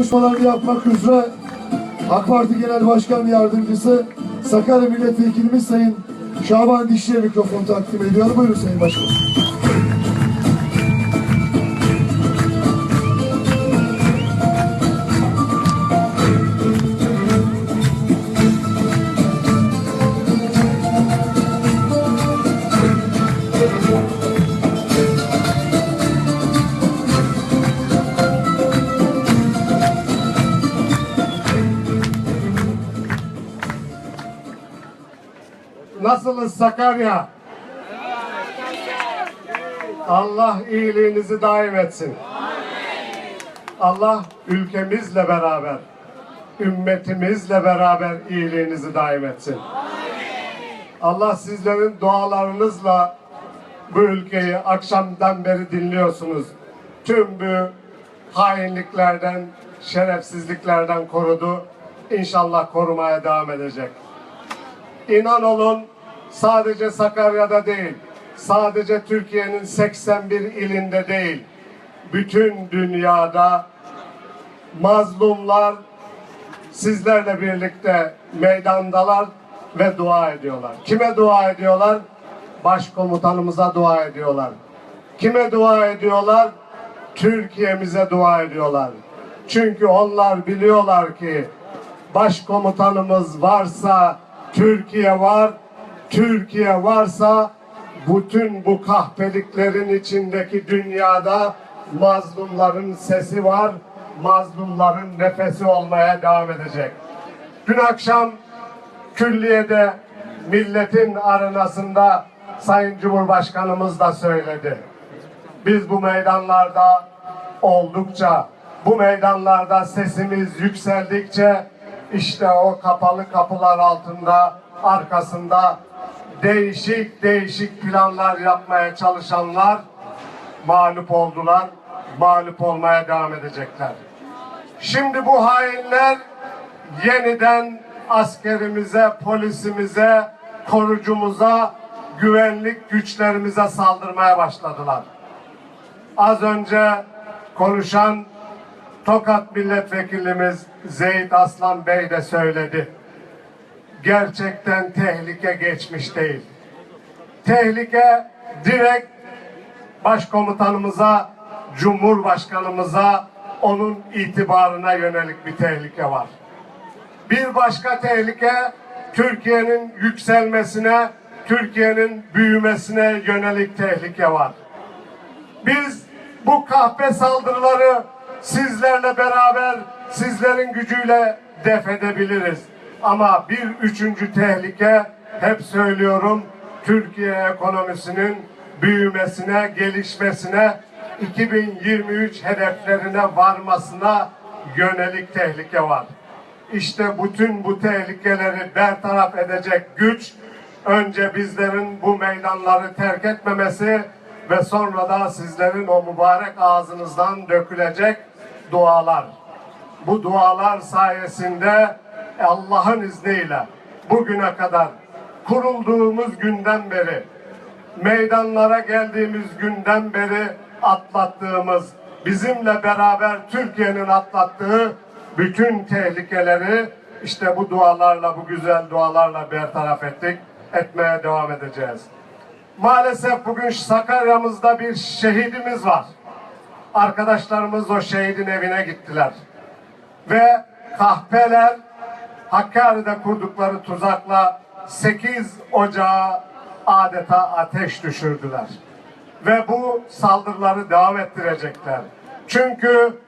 konuşmalarını yapmak üzere AK Parti Genel Başkan Yardımcısı Sakarya Milletvekilimiz Sayın Şaban Dişli'ye mikrofonu takdim ediyorum. Buyurun Sayın Başkan. Nasılız Sakarya? Allah iyiliğinizi daim etsin. Allah ülkemizle beraber, ümmetimizle beraber iyiliğinizi daim etsin. Allah sizlerin dualarınızla bu ülkeyi akşamdan beri dinliyorsunuz. Tüm bu hainliklerden, şerefsizliklerden korudu. İnşallah korumaya devam edecek. İnan olun sadece Sakarya'da değil, sadece Türkiye'nin 81 ilinde değil, bütün dünyada mazlumlar sizlerle birlikte meydandalar ve dua ediyorlar. Kime dua ediyorlar? Başkomutanımıza dua ediyorlar. Kime dua ediyorlar? Türkiye'mize dua ediyorlar. Çünkü onlar biliyorlar ki başkomutanımız varsa Türkiye var, Türkiye varsa bütün bu kahpeliklerin içindeki dünyada mazlumların sesi var, mazlumların nefesi olmaya devam edecek. Dün akşam külliyede milletin arenasında Sayın Cumhurbaşkanımız da söyledi. Biz bu meydanlarda oldukça, bu meydanlarda sesimiz yükseldikçe işte o kapalı kapılar altında, arkasında değişik değişik planlar yapmaya çalışanlar mağlup oldular, mağlup olmaya devam edecekler. Şimdi bu hainler yeniden askerimize, polisimize, korucumuza, güvenlik güçlerimize saldırmaya başladılar. Az önce konuşan Tokat Milletvekilimiz Zeyt Aslan Bey de söyledi. Gerçekten tehlike geçmiş değil. Tehlike direkt başkomutanımıza, cumhurbaşkanımıza, onun itibarına yönelik bir tehlike var. Bir başka tehlike Türkiye'nin yükselmesine, Türkiye'nin büyümesine yönelik tehlike var. Biz bu kahpe saldırıları sizlerle beraber, sizlerin gücüyle def edebiliriz. Ama bir üçüncü tehlike, hep söylüyorum, Türkiye ekonomisinin büyümesine, gelişmesine, 2023 hedeflerine varmasına yönelik tehlike var. İşte bütün bu tehlikeleri bertaraf edecek güç önce bizlerin bu meydanları terk etmemesi ve sonra da sizlerin o mübarek ağzınızdan dökülecek dualar. Bu dualar sayesinde Allah'ın izniyle bugüne kadar kurulduğumuz günden beri meydanlara geldiğimiz günden beri atlattığımız bizimle beraber Türkiye'nin atlattığı bütün tehlikeleri işte bu dualarla, bu güzel dualarla bertaraf ettik. Etmeye devam edeceğiz. Maalesef bugün Sakarya'mızda bir şehidimiz var. Arkadaşlarımız o şehidin evine gittiler. Ve kahpeler Hakkari'de kurdukları tuzakla 8 ocağa adeta ateş düşürdüler. Ve bu saldırıları devam ettirecekler. Çünkü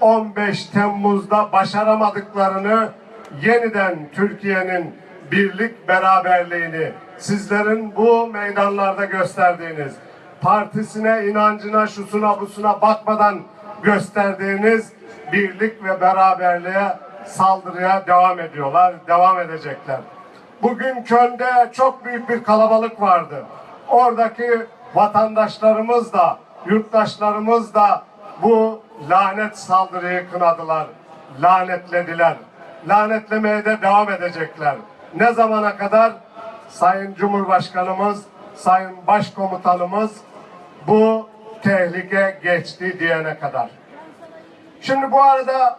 15 Temmuz'da başaramadıklarını yeniden Türkiye'nin birlik beraberliğini sizlerin bu meydanlarda gösterdiğiniz partisine, inancına, şusuna, busuna bakmadan gösterdiğiniz birlik ve beraberliğe saldırıya devam ediyorlar, devam edecekler. Bugün Köln'de çok büyük bir kalabalık vardı. Oradaki vatandaşlarımız da, yurttaşlarımız da bu lanet saldırıyı kınadılar, lanetlediler. Lanetlemeye de devam edecekler. Ne zamana kadar? Sayın Cumhurbaşkanımız, Sayın Başkomutanımız bu tehlike geçti diyene kadar. Şimdi bu arada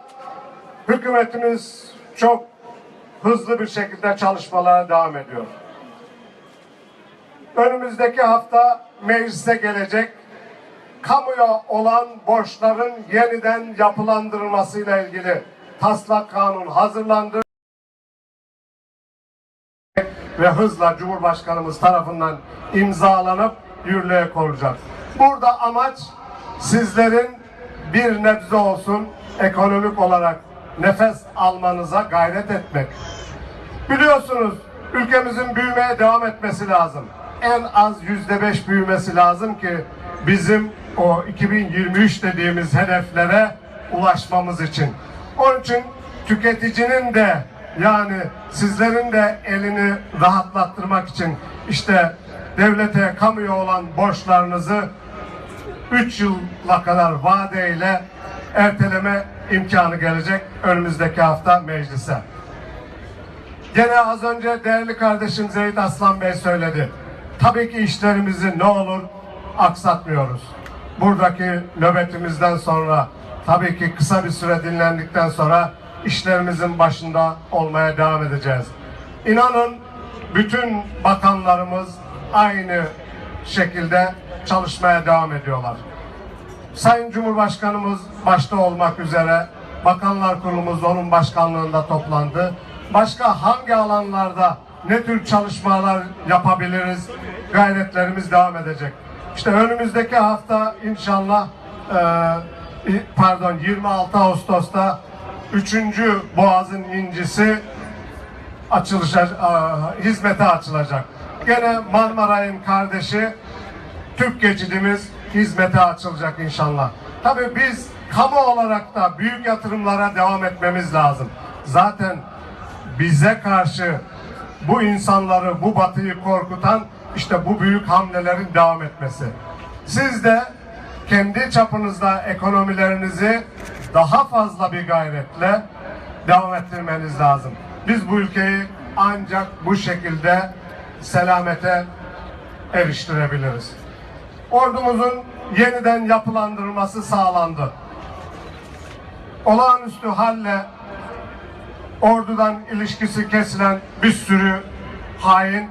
Hükümetimiz çok hızlı bir şekilde çalışmalara devam ediyor. Önümüzdeki hafta meclise gelecek kamuya olan borçların yeniden yapılandırılmasıyla ilgili taslak kanun hazırlandı ve hızla Cumhurbaşkanımız tarafından imzalanıp yürürlüğe konulacak. Burada amaç sizlerin bir nebze olsun ekonomik olarak nefes almanıza gayret etmek. Biliyorsunuz ülkemizin büyümeye devam etmesi lazım. En az yüzde beş büyümesi lazım ki bizim o 2023 dediğimiz hedeflere ulaşmamız için. Onun için tüketicinin de yani sizlerin de elini rahatlattırmak için işte devlete, kamuya olan borçlarınızı 3 yıla kadar vadeyle erteleme imkanı gelecek önümüzdeki hafta meclise. Gene az önce değerli kardeşim Zeyt Aslan Bey söyledi. Tabii ki işlerimizi ne olur aksatmıyoruz. Buradaki nöbetimizden sonra tabii ki kısa bir süre dinlendikten sonra işlerimizin başında olmaya devam edeceğiz. İnanın bütün bakanlarımız aynı şekilde çalışmaya devam ediyorlar. Sayın Cumhurbaşkanımız başta olmak üzere Bakanlar Kurulumuz onun başkanlığında toplandı. Başka hangi alanlarda ne tür çalışmalar yapabiliriz? Gayretlerimiz devam edecek. İşte önümüzdeki hafta inşallah e, pardon 26 Ağustos'ta 3. Boğaz'ın incisi açılışa, e, hizmete açılacak. Gene Marmaray'ın kardeşi Türk geçidimiz hizmete açılacak inşallah. Tabii biz kamu olarak da büyük yatırımlara devam etmemiz lazım. Zaten bize karşı bu insanları, bu batıyı korkutan işte bu büyük hamlelerin devam etmesi. Siz de kendi çapınızda ekonomilerinizi daha fazla bir gayretle devam ettirmeniz lazım. Biz bu ülkeyi ancak bu şekilde selamete eriştirebiliriz. Ordumuzun yeniden yapılandırılması sağlandı. Olağanüstü halle ordudan ilişkisi kesilen bir sürü hain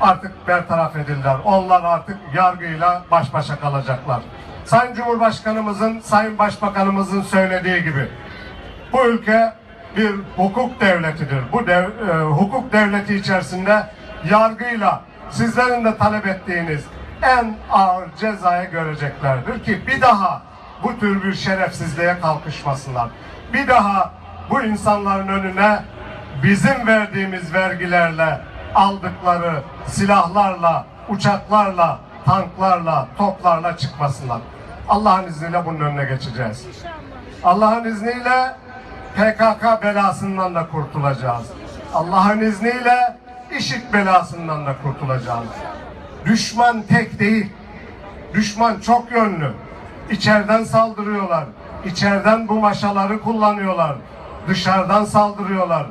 artık bertaraf edildiler. Onlar artık yargıyla baş başa kalacaklar. Sayın Cumhurbaşkanımızın, Sayın Başbakanımızın söylediği gibi bu ülke bir hukuk devletidir. Bu dev, e, hukuk devleti içerisinde yargıyla sizlerin de talep ettiğiniz en ağır cezayı göreceklerdir ki bir daha bu tür bir şerefsizliğe kalkışmasınlar. Bir daha bu insanların önüne bizim verdiğimiz vergilerle aldıkları silahlarla, uçaklarla, tanklarla, toplarla çıkmasınlar. Allah'ın izniyle bunun önüne geçeceğiz. Allah'ın izniyle PKK belasından da kurtulacağız. Allah'ın izniyle işit belasından da kurtulacağız. Düşman tek değil. Düşman çok yönlü. İçeriden saldırıyorlar. İçeriden bu maşaları kullanıyorlar. Dışarıdan saldırıyorlar.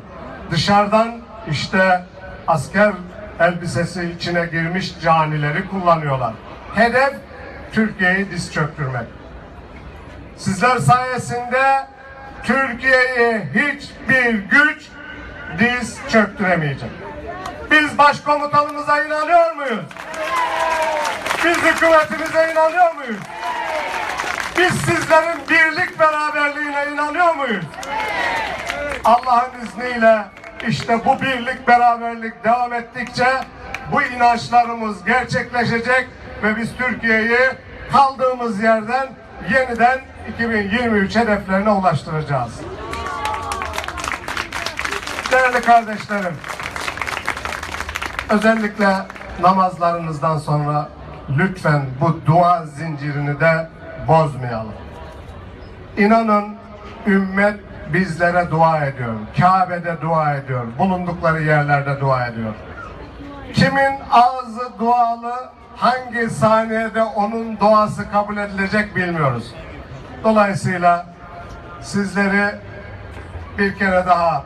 Dışarıdan işte asker elbisesi içine girmiş canileri kullanıyorlar. Hedef Türkiye'yi diz çöktürmek. Sizler sayesinde Türkiye'yi hiçbir güç diz çöktüremeyecek. Biz başkomutanımıza inanıyor muyuz? Biz hükümetimize inanıyor muyuz? Biz sizlerin birlik beraberliğine inanıyor muyuz? Allah'ın izniyle işte bu birlik beraberlik devam ettikçe bu inançlarımız gerçekleşecek ve biz Türkiye'yi kaldığımız yerden yeniden 2023 hedeflerine ulaştıracağız. Değerli kardeşlerim, özellikle namazlarınızdan sonra lütfen bu dua zincirini de bozmayalım. İnanın ümmet bizlere dua ediyor. Kabe'de dua ediyor. Bulundukları yerlerde dua ediyor. Kimin ağzı dualı, hangi saniyede onun duası kabul edilecek bilmiyoruz. Dolayısıyla sizleri bir kere daha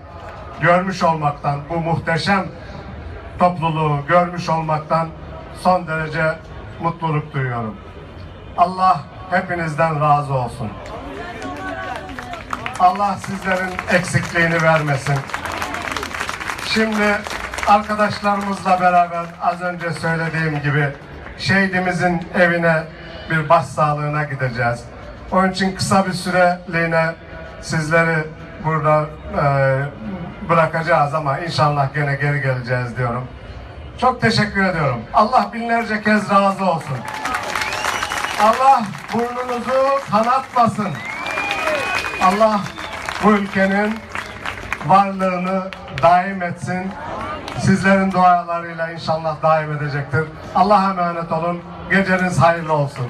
görmüş olmaktan, bu muhteşem topluluğu görmüş olmaktan son derece mutluluk duyuyorum. Allah hepinizden razı olsun. Allah sizlerin eksikliğini vermesin. Şimdi arkadaşlarımızla beraber az önce söylediğim gibi şehidimizin evine bir başsağlığına gideceğiz. Onun için kısa bir süreliğine sizleri burada e, bırakacağız ama inşallah gene geri geleceğiz diyorum. Çok teşekkür ediyorum. Allah binlerce kez razı olsun. Allah burnunuzu kanatmasın. Allah bu ülkenin varlığını daim etsin. Sizlerin dualarıyla inşallah daim edecektir. Allah'a emanet olun. Geceniz hayırlı olsun.